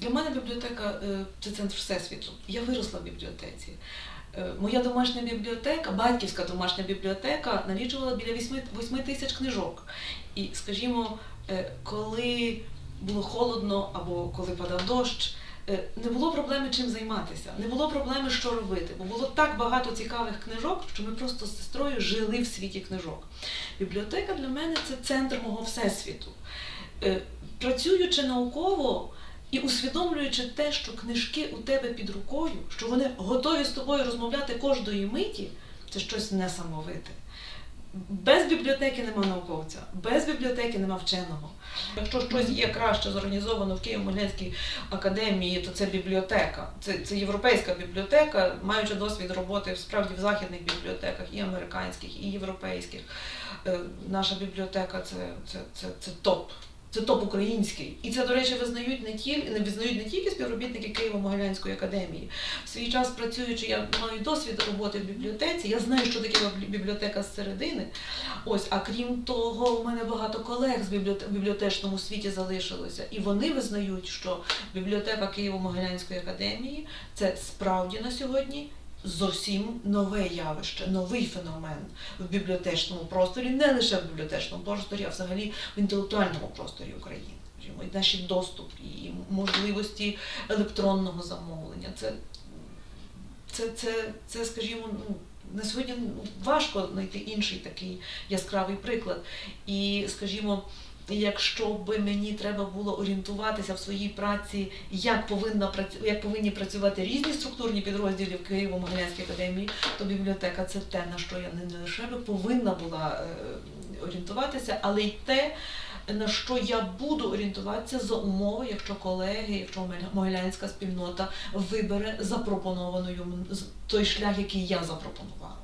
Для мене бібліотека е, це центр всесвіту. Я виросла в бібліотеці. Е, Моя домашня бібліотека, батьківська домашня бібліотека налічувала біля 8, 8 тисяч книжок. І, скажімо, е, коли було холодно або коли падав дощ, не було проблеми чим займатися, не було проблеми, що робити, бо було так багато цікавих книжок, що ми просто з сестрою жили в світі книжок. Бібліотека для мене це центр мого всесвіту. Працюючи науково і усвідомлюючи те, що книжки у тебе під рукою, що вони готові з тобою розмовляти кожної миті, це щось несамовите. Без бібліотеки нема науковця, без бібліотеки нема вченого. Якщо щось є краще зорганізовано в Києво-Могилянській академії, то це бібліотека. Це, це європейська бібліотека, маючи досвід роботи справді в західних бібліотеках, і американських, і європейських. Е, Наша бібліотека це, це, це, це топ. Це топ український. І це, до речі, визнають не тільки не визнають не тільки співробітники Києво-Могилянської академії. В свій час працюючи, я маю досвід роботи в бібліотеці. Я знаю, що таке бі- бібліотека зсередини. Ось, а крім того, у мене багато колег з бібліоте- в бібліотечному світі залишилося, і вони визнають, що бібліотека Києво-Могилянської академії це справді на сьогодні. Зовсім нове явище, новий феномен в бібліотечному просторі, не лише в бібліотечному просторі, а взагалі в інтелектуальному просторі України. І наші доступ і можливості електронного замовлення. Це, це, це, це скажімо, ну, на сьогодні важко знайти інший такий яскравий приклад. І, скажімо, якщо би мені треба було орієнтуватися в своїй праці, як повинна як повинні працювати різні структурні підрозділи в Києво-Могилянській академії, то бібліотека це те, на що я не, лише би повинна була е, орієнтуватися, але й те, на що я буду орієнтуватися за умови, якщо колеги, якщо Могиля- Могилянська спільнота вибере запропонованою той шлях, який я запропонувала.